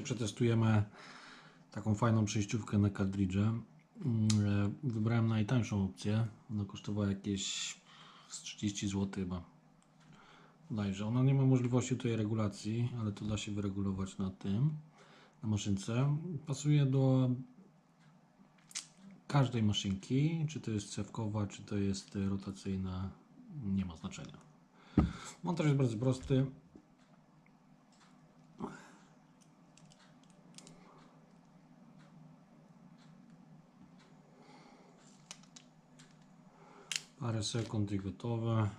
przetestujemy taką fajną przejściówkę na kartridże. Mm, e, Wybrałem najtańszą opcję. Ona kosztowała jakieś z 30 zł chyba. Bodajże. Ona nie ma możliwości tutaj regulacji, ale to da się wyregulować na tym, na maszynce. Pasuje do każdej maszynki, czy to jest cewkowa, czy to jest rotacyjna, nie ma znaczenia. Montaż jest bardzo prosty. Parę sekund i gotowe.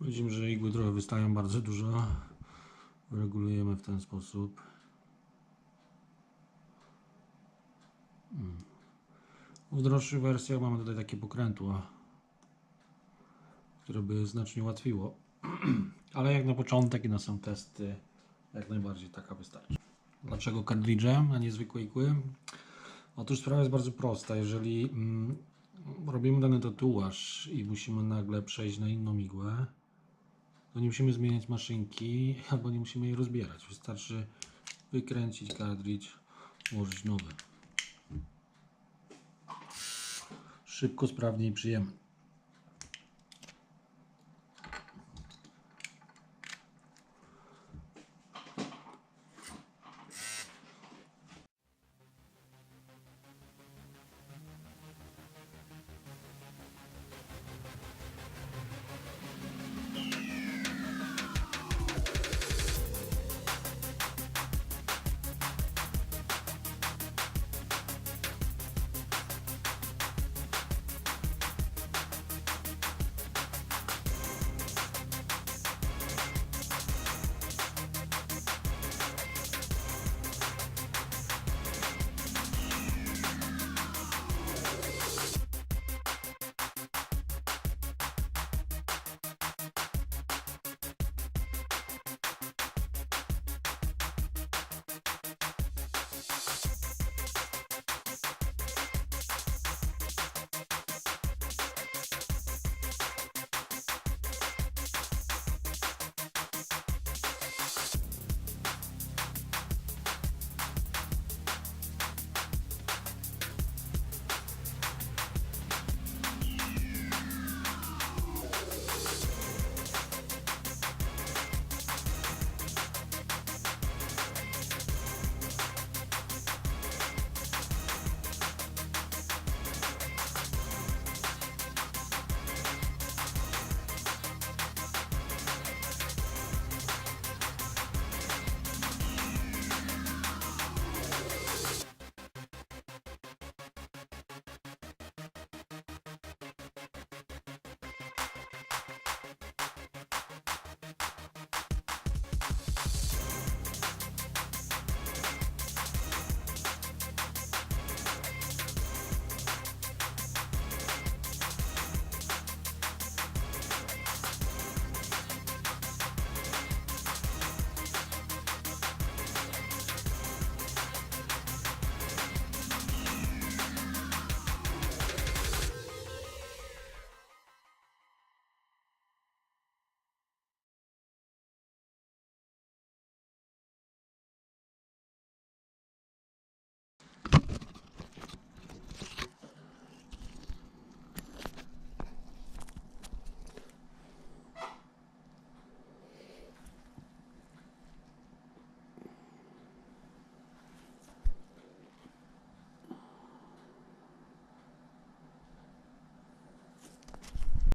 Widzimy, że igły trochę wystają bardzo dużo. Regulujemy w ten sposób. Mm. W droższych wersjach mamy tutaj takie pokrętła, które by znacznie ułatwiło. Ale jak na początek i na sam testy, jak najbardziej taka wystarczy. Dlaczego kartridże, a nie zwykłe igły? Otóż sprawa jest bardzo prosta. Jeżeli mm, robimy dany tatuaż i musimy nagle przejść na inną igłę, to nie musimy zmieniać maszynki albo nie musimy jej rozbierać. Wystarczy wykręcić kartridż, ułożyć nowy. Szybko, sprawnie i przyjemnie.